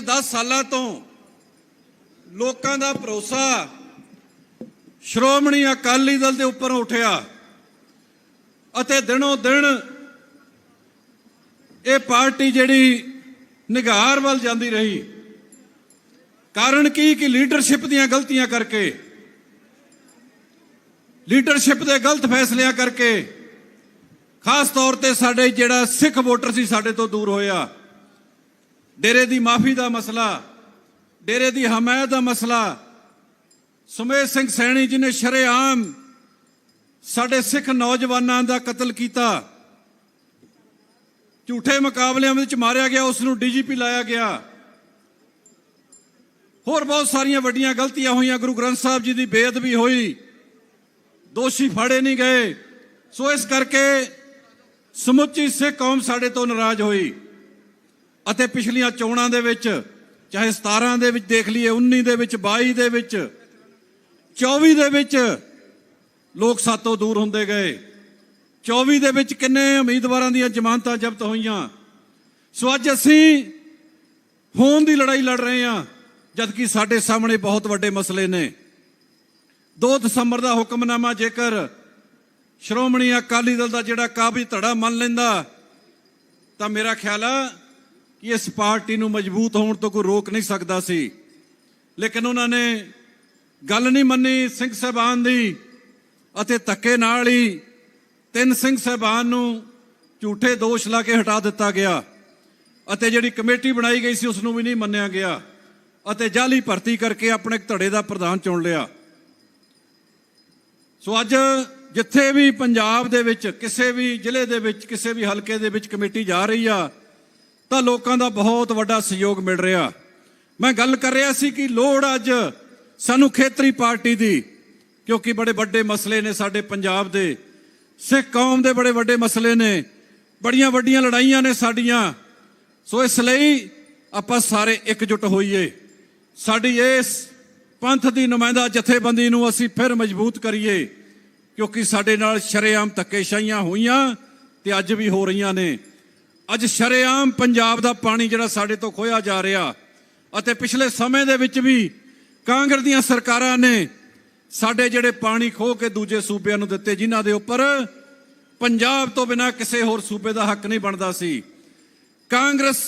ਪਿਛਲੇ 10 ਸਾਲਾਂ ਤੋਂ ਲੋਕਾਂ ਦਾ ਭਰੋਸਾ ਸ਼੍ਰੋਮਣੀ ਅਕਾਲੀ ਦਲ ਦੇ ਉੱਪਰ ਉੱਠਿਆ ਅਤੇ ਦਿਨੋਂ ਦਿਨ ਇਹ ਪਾਰਟੀ ਜਿਹੜੀ ਨਿਗਾਰ ਵੱਲ ਜਾਂਦੀ ਰਹੀ। ਕਾਰਨ ਕੀ? ਕਿ ਲੀਡਰਸ਼ਿਪ ਦੀਆਂ ਗਲਤੀਆਂ ਕਰਕੇ। ਲੀਡਰਸ਼ਿਪ ਦੇ ਗਲਤ ਫੈਸਲਿਆਂ ਕਰਕੇ। ਖਾਸ ਤੌਰ ਤੇ ਸਾਡੇ ਜਿਹੜਾ ਸਿੱਖ ਵੋਟਰ ਸੀ ਸਾਡੇ ਤੋਂ ਦੂਰ ਹੋਇਆ। ਡੇਰੇ ਦੀ ਮਾਫੀ ਦਾ ਮਸਲਾ, ਡੇਰੇ ਦੀ ਹਮਾਇਤ ਦਾ ਮਸਲਾ। ਸੁਮੇਸ਼ ਸਿੰਘ ਸੈਣੀ ਜੀ ਨੇ ਸ਼ਰੇਆਮ ਸਾਡੇ ਸਿੱਖ ਨੌਜਵਾਨਾਂ ਦਾ ਕਤਲ ਕੀਤਾ। ਝੂਠੇ ਮੁਕਾਬਲਿਆਂ ਵਿੱਚ ਮਾਰਿਆ ਗਿਆ ਉਸ ਨੂੰ ਡੀਜੀਪੀ ਲਾਇਆ ਗਿਆ। ਹੋਰ ਬਹੁਤ ਸਾਰੀਆਂ ਵੱਡੀਆਂ ਗਲਤੀਆਂ ਹੋਈਆਂ, ਗੁਰੂ ਗ੍ਰੰਥ ਸਾਹਿਬ ਜੀ ਦੀ ਬੇਅਦਬੀ ਹੋਈ। ਦੋਸ਼ੀ ਫੜੇ ਨਹੀਂ ਗਏ। ਸੋ ਇਸ ਕਰਕੇ ਸਮੁੱਚੀ ਸਿੱਖ ਕੌਮ ਸਾਡੇ ਤੋਂ ਨਾਰਾਜ਼ ਹੋਈ। ਅਤੇ ਪਿਛਲੀਆਂ ਚੋਣਾਂ ਦੇ ਵਿੱਚ, ਚਾਹੇ 17 ਦੇ ਵਿੱਚ ਦੇਖ ਲਈਏ 19 ਦੇ ਵਿੱਚ 22 ਦੇ ਵਿੱਚ 24 ਦੇ ਵਿੱਚ ਲੋਕ ਸਾਤੋਂ ਦੂਰ ਹੁੰਦੇ ਗਏ। 24 ਦੇ ਵਿੱਚ ਕਿੰਨੇ ਉਮੀਦਵਾਰਾਂ ਦੀਆਂ ਜ਼ਮਾਨਤਾਂ ਜ਼ਬਤ ਹੋਈਆਂ। ਸੋ ਅੱਜ ਅਸੀਂ ਹੋਣ ਦੀ ਲੜਾਈ ਲੜ ਰਹੇ ਹਾਂ, ਜਦਕਿ ਸਾਡੇ ਸਾਹਮਣੇ ਬਹੁਤ ਵੱਡੇ ਮਸਲੇ ਨੇ। 2 ਦਸੰਬਰ ਦਾ ਹੁਕਮਨਾਮਾ ਜੇਕਰ ਸ਼੍ਰੋਮਣੀ ਅਕਾਲੀ ਦਲ ਦਾ ਜਿਹੜਾ ਕਾਬਜ ਧੜਾ ਮੰਨ ਲੈਂਦਾ, ਤਾਂ ਮੇਰਾ ਖਿਆਲ ਆ ਕਿ ਇਸ ਪਾਰਟੀ ਨੂੰ ਮਜ਼ਬੂਤ ਹੋਣ ਤੋਂ ਕੋਈ ਰੋਕ ਨਹੀਂ ਸਕਦਾ ਸੀ। ਲੇਕਿਨ ਉਹਨਾਂ ਨੇ ਗੱਲ ਨਹੀਂ ਮੰਨੀ ਸਿੰਘ ਸਾਹਿਬਾਨ ਦੀ ਅਤੇ ਧੱਕੇ ਨਾਲ ਹੀ ਤਿੰਨ ਸਿੰਘ ਸਾਹਿਬਾਨ ਨੂੰ ਝੂਠੇ ਦੋਸ਼ ਲਾ ਕੇ ਹਟਾ ਦਿੱਤਾ ਗਿਆ ਅਤੇ ਜਿਹੜੀ ਕਮੇਟੀ ਬਣਾਈ ਗਈ ਸੀ ਉਸ ਨੂੰ ਵੀ ਨਹੀਂ ਮੰਨਿਆ ਗਿਆ ਅਤੇ ਜਾਲੀ ਭਰਤੀ ਕਰਕੇ ਆਪਣੇ ਧੜੇ ਦਾ ਪ੍ਰਧਾਨ ਚੁਣ ਲਿਆ। ਸੋ ਅੱਜ ਜਿੱਥੇ ਵੀ ਪੰਜਾਬ ਦੇ ਵਿੱਚ, ਕਿਸੇ ਵੀ ਜ਼ਿਲ੍ਹੇ ਦੇ ਵਿੱਚ, ਕਿਸੇ ਵੀ ਹਲਕੇ ਦੇ ਵਿੱਚ ਕਮੇਟੀ ਜਾ ਰਹੀ ਆ ਤਾਂ ਲੋਕਾਂ ਦਾ ਬਹੁਤ ਵੱਡਾ ਸਹਿਯੋਗ ਮਿਲ ਰਿਹਾ। ਮੈਂ ਗੱਲ ਕਰ ਰਿਹਾ ਸੀ ਕਿ ਲੋੜ ਅੱਜ ਸਾਨੂੰ ਖੇਤਰੀ ਪਾਰਟੀ ਦੀ, ਕਿਉਂਕਿ ਬੜੇ ਵੱਡੇ ਮਸਲੇ ਨੇ ਸਾਡੇ ਪੰਜਾਬ ਦੇ। ਸਿੱਖ ਕੌਮ ਦੇ ਬੜੇ ਵੱਡੇ ਮਸਲੇ ਨੇ। ਬੜੀਆਂ ਵੱਡੀਆਂ ਲੜਾਈਆਂ ਨੇ ਸਾਡੀਆਂ। ਸੋ ਇਸ ਲਈ ਆਪਾਂ ਸਾਰੇ ਇਕਜੁੱਟ ਹੋਈਏ। ਸਾਡੀ ਇਸ ਪੰਥ ਦੀ ਨੁਮਾਇੰਦਾ ਜਥੇਬੰਦੀ ਨੂੰ ਅਸੀਂ ਫਿਰ ਮਜ਼ਬੂਤ ਕਰੀਏ, ਕਿਉਂਕਿ ਸਾਡੇ ਨਾਲ ਸ਼ਰੇਆਮ ਧੱਕੇਸ਼ਾਹੀਆਂ ਹੋਈਆਂ ਤੇ ਅੱਜ ਵੀ ਹੋ ਰਹੀਆਂ ਨੇ। ਅੱਜ ਸ਼ਰੇਆਮ ਪੰਜਾਬ ਦਾ ਪਾਣੀ ਜਿਹੜਾ ਸਾਡੇ ਤੋਂ ਖੋਇਆ ਜਾ ਰਿਹਾ ਅਤੇ ਪਿਛਲੇ ਸਮੇਂ ਦੇ ਵਿੱਚ ਵੀ ਕਾਂਗਰਸ ਦੀਆਂ ਸਰਕਾਰਾਂ ਨੇ ਸਾਡੇ ਜਿਹੜੇ ਪਾਣੀ ਖੋਹ ਕੇ ਦੂਜੇ ਸੂਬਿਆਂ ਨੂੰ ਦਿੱਤੇ, ਜਿਨ੍ਹਾਂ ਦੇ ਉੱਪਰ ਪੰਜਾਬ ਤੋਂ ਬਿਨਾ ਕਿਸੇ ਹੋਰ ਸੂਬੇ ਦਾ ਹੱਕ ਨਹੀਂ ਬਣਦਾ ਸੀ। ਕਾਂਗਰਸ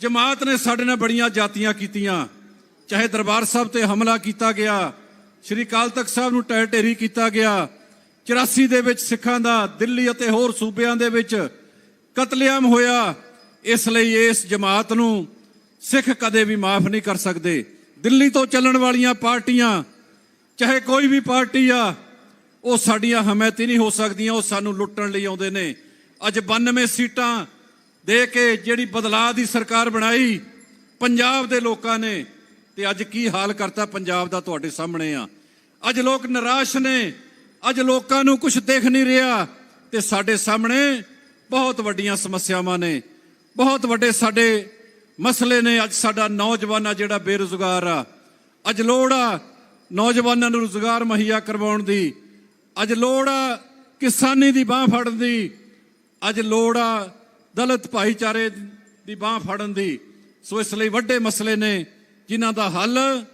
ਜਮਾਤ ਨੇ ਸਾਡੇ ਨਾਲ ਬੜੀਆਂ ਜਾਤੀਆਂ ਕੀਤੀਆਂ, ਚਾਹੇ ਦਰਬਾਰ ਸਾਹਿਬ ਤੇ ਹਮਲਾ ਕੀਤਾ ਗਿਆ, ਸ਼੍ਰੀ ਅਕਾਲ ਤਖਤ ਸਾਹਿਬ ਨੂੰ ਟਹਿ ਢੇਰੀ ਕੀਤਾ ਗਿਆ 84 ਦੇ ਵਿੱਚ ਸਿੱਖਾਂ ਦਾ, ਦਿੱਲੀ ਅਤੇ ਹੋਰ ਸੂਬਿਆਂ ਦੇ ਵਿੱਚ ਕਤਲੇਆਮ ਹੋਇਆ, ਇਸ ਲਈ ਇਸ ਜਮਾਤ ਨੂੰ ਸਿੱਖ ਕਦੇ ਵੀ ਮਾਫ ਨਹੀਂ ਕਰ ਸਕਦੇ। ਦਿੱਲੀ ਤੋਂ ਚੱਲਣ ਵਾਲੀਆਂ ਪਾਰਟੀਆਂ, ਚਾਹੇ ਕੋਈ ਵੀ ਪਾਰਟੀ ਆ, ਉਹ ਸਾਡੀਆਂ ਹਮਾਇਤੀ ਨਹੀਂ ਹੋ ਸਕਦੀਆਂ, ਉਹ ਸਾਨੂੰ ਲੁੱਟਣ ਲਈ ਆਉਂਦੇ ਨੇ। ਅੱਜ 92 ਸੀਟਾਂ ਦੇ ਕੇ ਜਿਹੜੀ ਬਦਲਾਅ ਦੀ ਸਰਕਾਰ ਬਣਾਈ, ਪੰਜਾਬ ਦੇ ਲੋਕਾਂ ਨੇ, ਤੇ ਅੱਜ ਕੀ ਹਾਲ ਕਰਤਾ ਪੰਜਾਬ ਦਾ ਤੁਹਾਡੇ ਸਾਹਮਣੇ ਆ। ਅੱਜ ਲੋਕ ਨਿਰਾਸ਼ ਨੇ, ਅੱਜ ਲੋਕਾਂ ਨੂੰ ਕੁਝ ਦੇਖ ਨਹੀਂ ਰਿਹਾ, ਤੇ ਸਾਡੇ ਸਾਹਮਣੇ ਬਹੁਤ ਵੱਡੀਆਂ ਸਮੱਸਿਆਵਾਂ ਨੇ। ਬਹੁਤ ਵੱਡੇ ਸਾਡੇ ਮਸਲੇ ਨੇ। ਅੱਜ ਸਾਡਾ ਨੌਜਵਾਨ ਆ ਜਿਹੜਾ ਬੇਰੁਜ਼ਗਾਰ ਆ। ਅੱਜ ਲੋੜ ਆ ਨੌਜਵਾਨਾਂ ਨੂੰ ਰੁਜ਼ਗਾਰ ਮੁਹੱਈਆ ਕਰਵਾਉਣ ਦੀ। ਅੱਜ ਲੋੜ ਆ ਕਿਸਾਨੀ ਦੀ ਬਾਹ ਫੜਨ ਦੀ। ਅੱਜ ਲੋੜ ਆ ਦਲਿਤ ਭਾਈਚਾਰੇ ਦੀ ਬਾਹ ਫੜਨ ਦੀ। ਸੋ ਇਸ ਲਈ ਵੱਡੇ ਮਸਲੇ ਨੇ ਜਿਨ੍ਹਾਂ ਦਾ ਹੱਲ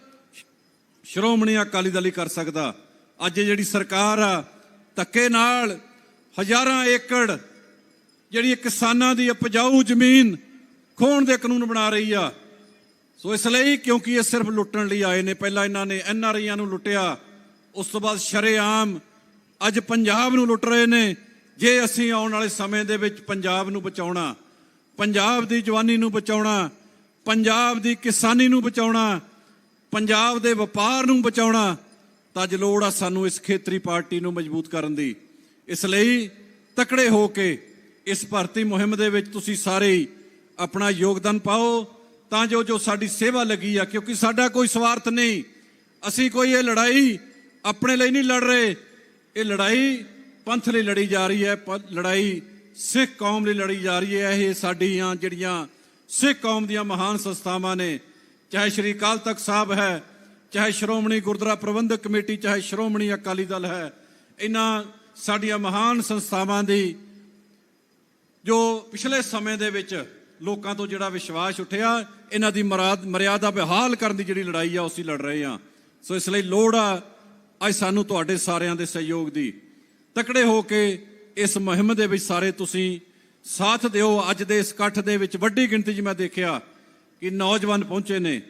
ਸ਼੍ਰੋਮਣੀ ਅਕਾਲੀ ਦਲ ਹੀ ਕਰ ਸਕਦਾ। ਅੱਜ ਜਿਹੜੀ ਸਰਕਾਰ ਆ ਧੱਕੇ ਨਾਲ ਹਜ਼ਾਰਾਂ ਏਕੜ ਜਿਹੜੀ ਕਿਸਾਨਾਂ ਦੀ ਉਪਜਾਊ ਜ਼ਮੀਨ ਖੋਣ ਦੇ ਕਾਨੂੰਨ ਬਣਾ ਰਹੀ ਆ, ਸੋ ਇਸ ਲਈ ਕਿਉਂਕਿ ਇਹ ਸਿਰਫ ਲੁੱਟਣ ਲਈ ਆਏ ਨੇ, ਪਹਿਲਾਂ ਇਹਨਾਂ ਨੇ ਐਨ ਆਰ ਆਈਆਂ ਨੂੰ ਲੁੱਟਿਆ, ਉਸ ਤੋਂ ਬਾਅਦ ਸ਼ਰੇਆਮ ਅੱਜ ਪੰਜਾਬ ਨੂੰ ਲੁੱਟ ਰਹੇ ਨੇ, ਜੇ ਅਸੀਂ ਆਉਣ ਵਾਲੇ ਸਮੇਂ ਦੇ ਵਿੱਚ ਪੰਜਾਬ ਨੂੰ ਬਚਾਉਣਾ, ਪੰਜਾਬ ਦੀ ਜਵਾਨੀ ਨੂੰ ਬਚਾਉਣਾ, ਪੰਜਾਬ ਦੀ ਕਿਸਾਨੀ ਨੂੰ ਬਚਾਉਣਾ, ਪੰਜਾਬ ਦੇ ਵਪਾਰ ਨੂੰ ਬਚਾਉਣਾ, ਤਾਂ ਅੱਜ ਲੋੜ ਆ ਸਾਨੂੰ ਇਸ ਖੇਤਰੀ ਪਾਰਟੀ ਨੂੰ ਮਜ਼ਬੂਤ ਕਰਨ ਦੀ। ਇਸ ਲਈ ਤਕੜੇ ਹੋ ਕੇ ਇਸ ਭਰਤੀ ਮੁਹਿੰਮ ਦੇ ਵਿੱਚ ਤੁਸੀਂ ਸਾਰੇ ਆਪਣਾ ਯੋਗਦਾਨ ਪਾਓ, ਤਾਂ ਜੋ ਜੋ ਸਾਡੀ ਸੇਵਾ ਲੱਗੀ ਆ, ਕਿਉਂਕਿ ਸਾਡਾ ਕੋਈ ਸਵਾਰਥ ਨਹੀਂ। ਅਸੀਂ ਕੋਈ ਇਹ ਲੜਾਈ ਆਪਣੇ ਲਈ ਨਹੀਂ ਲੜ ਰਹੇ। ਇਹ ਲੜਾਈ ਪੰਥ ਲਈ ਲੜੀ ਜਾ ਰਹੀ ਹੈ, ਪ- ਲੜਾਈ ਸਿੱਖ ਕੌਮ ਲਈ ਲੜੀ ਜਾ ਰਹੀ ਹੈ। ਇਹ ਸਾਡੀਆਂ ਜਿਹੜੀਆਂ ਸਿੱਖ ਕੌਮ ਦੀਆਂ ਮਹਾਨ ਸੰਸਥਾਵਾਂ ਨੇ, ਚਾਹੇ ਸ਼੍ਰੀ ਅਕਾਲ ਤਖਤ ਸਾਹਿਬ ਹੈ, ਚਾਹੇ ਸ਼੍ਰੋਮਣੀ ਗੁਰਦੁਆਰਾ ਪ੍ਰਬੰਧਕ ਕਮੇਟੀ, ਚਾਹੇ ਸ਼੍ਰੋਮਣੀ ਅਕਾਲੀ ਦਲ ਹੈ, ਇਹਨਾਂ ਸਾਡੀਆਂ ਮਹਾਨ ਸੰਸਥਾਵਾਂ ਦੀ ਜੋ ਪਿਛਲੇ ਸਮੇਂ ਦੇ ਵਿੱਚ ਲੋਕਾਂ ਤੋਂ ਜਿਹੜਾ ਵਿਸ਼ਵਾਸ ਉੱਠਿਆ, ਇਹਨਾਂ ਦੀ ਮਰਾਦ, ਮਰਿਆਦਾ ਬਹਾਲ ਕਰਨ ਦੀ ਜਿਹੜੀ ਲੜਾਈ ਆ, ਉਸੇ ਲੜ ਰਹੇ ਆ। ਸੋ ਇਸ ਲਈ ਲੋੜ ਆ ਅੱਜ ਸਾਨੂੰ ਤੁਹਾਡੇ ਸਾਰਿਆਂ ਦੇ ਸਹਿਯੋਗ ਦੀ। ਤਕੜੇ ਹੋ ਕੇ ਇਸ ਮੁਹਿੰਮ ਦੇ ਵਿੱਚ ਸਾਰੇ ਤੁਸੀਂ ਸਾਥ ਦਿਓ। ਅੱਜ ਦੇ ਇਸ ਇਕੱਠ ਦੇ ਵਿੱਚ ਵੱਡੀ ਗਿਣਤੀ 'ਚ ਮੈਂ ਦੇਖਿਆ ਕਿ ਨੌਜਵਾਨ ਪਹੁੰਚੇ ਨੇ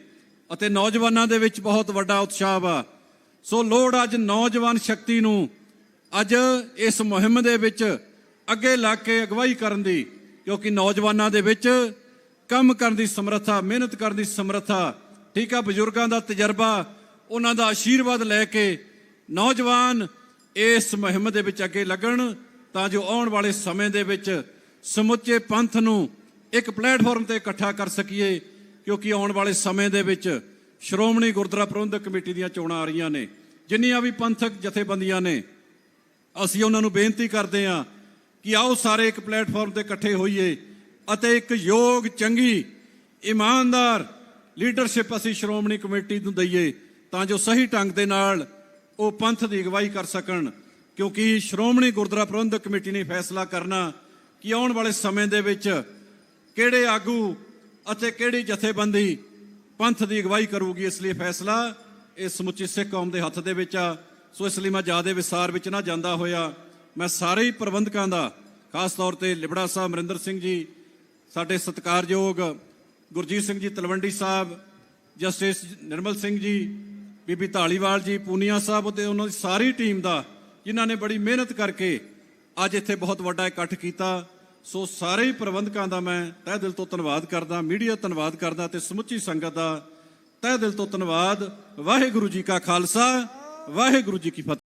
ਅਤੇ ਨੌਜਵਾਨਾਂ ਦੇ ਵਿੱਚ ਬਹੁਤ ਵੱਡਾ ਉਤਸ਼ਾਹ ਵਾ। ਸੋ ਲੋੜ ਅੱਜ ਨੌਜਵਾਨ ਸ਼ਕਤੀ ਨੂੰ ਅੱਜ ਇਸ ਮੁਹਿੰਮ ਦੇ ਵਿੱਚ ਅੱਗੇ ਲੱਗ ਕੇ ਅਗਵਾਈ ਕਰਨ ਦੀ, ਕਿਉਂਕਿ ਨੌਜਵਾਨਾਂ ਦੇ ਵਿੱਚ ਕੰਮ ਕਰਨ ਦੀ ਸਮਰੱਥਾ, ਮਿਹਨਤ ਕਰਨ ਦੀ ਸਮਰੱਥਾ, ਠੀਕ ਆ, ਬਜ਼ੁਰਗਾਂ ਦਾ ਤਜਰਬਾ, ਉਹਨਾਂ ਦਾ ਆਸ਼ੀਰਵਾਦ ਲੈ ਕੇ ਨੌਜਵਾਨ ਇਸ ਮੁਹਿੰਮ ਦੇ ਵਿੱਚ ਅੱਗੇ ਲੱਗਣ, ਤਾਂ ਜੋ ਆਉਣ ਵਾਲੇ ਸਮੇਂ ਦੇ ਵਿੱਚ ਸਮੁੱਚੇ ਪੰਥ ਨੂੰ ਇੱਕ ਪਲੇਟਫਾਰਮ ਤੇ ਇਕੱਠਾ ਕਰ ਸਕੀਏ, ਕਿਉਂਕਿ ਆਉਣ ਵਾਲੇ ਸਮੇਂ ਦੇ ਵਿੱਚ ਸ਼੍ਰੋਮਣੀ ਗੁਰਦੁਆਰਾ ਪ੍ਰਬੰਧਕ ਕਮੇਟੀ ਦੀਆਂ ਚੋਣਾਂ ਆ ਰਹੀਆਂ ਨੇ। ਜਿੰਨੀਆਂ ਵੀ ਪੰਥਕ ਜਥੇਬੰਦੀਆਂ ਨੇ, ਅਸੀਂ ਉਹਨਾਂ ਨੂੰ ਬੇਨਤੀ ਕਰਦੇ ਹਾਂ ਕਿ ਆਓ ਸਾਰੇ ਇੱਕ ਪਲੇਟਫਾਰਮ ਤੇ ਇਕੱਠੇ ਹੋਈਏ ਅਤੇ ਇੱਕ ਯੋਗ, ਚੰਗੀ, ਇਮਾਨਦਾਰ ਲੀਡਰਸ਼ਿਪ ਅਸੀਂ ਸ਼੍ਰੋਮਣੀ ਕਮੇਟੀ ਨੂੰ ਦਈਏ ਤਾਂ ਜੋ ਸਹੀ ਢੰਗ ਦੇ ਨਾਲ ਉਹ ਪੰਥ ਦੀ ਅਗਵਾਈ ਕਰ ਸਕਣ। ਕਿਉਂਕਿ ਸ਼੍ਰੋਮਣੀ ਗੁਰਦੁਆਰਾ ਪ੍ਰਬੰਧਕ ਕਮੇਟੀ ਨੇ ਫੈਸਲਾ ਕਰਨਾ ਕਿ ਆਉਣ ਵਾਲੇ ਸਮੇਂ ਦੇ ਵਿੱਚ ਕਿਹੜੇ ਆਗੂ ਅਤੇ ਕਿਹੜੀ ਜਥੇਬੰਦੀ ਪੰਥ ਦੀ ਅਗਵਾਈ ਕਰੂਗੀ, ਇਸ ਲਈ ਫੈਸਲਾ ਇਹ ਸਮੁੱਚੀ ਸਿੱਖ ਕੌਮ ਦੇ ਹੱਥ ਦੇ ਵਿੱਚ ਆ। ਸੋ ਇਸ ਲਈ ਮੈਂ ਜ਼ਿਆਦਾ ਵਿਸਾਰ ਵਿੱਚ ਨਾ ਜਾਂਦਾ ਹੋਇਆ। ਮੈਂ ਸਾਰੇ ਹੀ ਪ੍ਰਬੰਧਕਾਂ ਦਾ, ਖਾਸ ਤੌਰ ਤੇ ਲਿਬੜਾ ਸਾਹਿਬ ਅਮਰਿੰਦਰ ਸਿੰਘ ਜੀ, ਸਾਡੇ ਸਤਿਕਾਰਯੋਗ ਗੁਰਜੀਤ ਸਿੰਘ ਜੀ ਤਲਵੰਡੀ ਸਾਹਿਬ, ਜਸਟਿਸ ਨਿਰਮਲ ਸਿੰਘ ਜੀ, ਬੀਬੀ ਢਾਲੀਵਾਲ ਜੀ, ਪੂਨੀਆ ਸਾਹਿਬ ਤੇ ਉਹਨਾਂ ਦੀ ਸਾਰੀ ਟੀਮ ਦਾ, ਜਿਨ੍ਹਾਂ ਨੇ ਬੜੀ ਮਿਹਨਤ ਕਰਕੇ ਅੱਜ ਇੱਥੇ ਬਹੁਤ ਵੱਡਾ ਇਕੱਠ ਕੀਤਾ। ਸੋ ਸਾਰੇ ਹੀ ਪ੍ਰਬੰਧਕਾਂ ਦਾ ਮੈਂ ਤਹਿ ਦਿਲ ਤੋਂ ਧੰਨਵਾਦ ਕਰਦਾ, ਮੀਡੀਆ ਧੰਨਵਾਦ ਕਰਦਾ ਤੇ ਸਮੁੱਚੀ ਸੰਗਤ ਦਾ ਤਹਿ ਦਿਲ ਤੋਂ ਧੰਨਵਾਦ। ਵਾਹਿਗੁਰੂ ਜੀ ਕਾ ਖਾਲਸਾ, ਵਾਹਿਗੁਰੂ ਜੀ ਕੀ ਫਤਿਹ।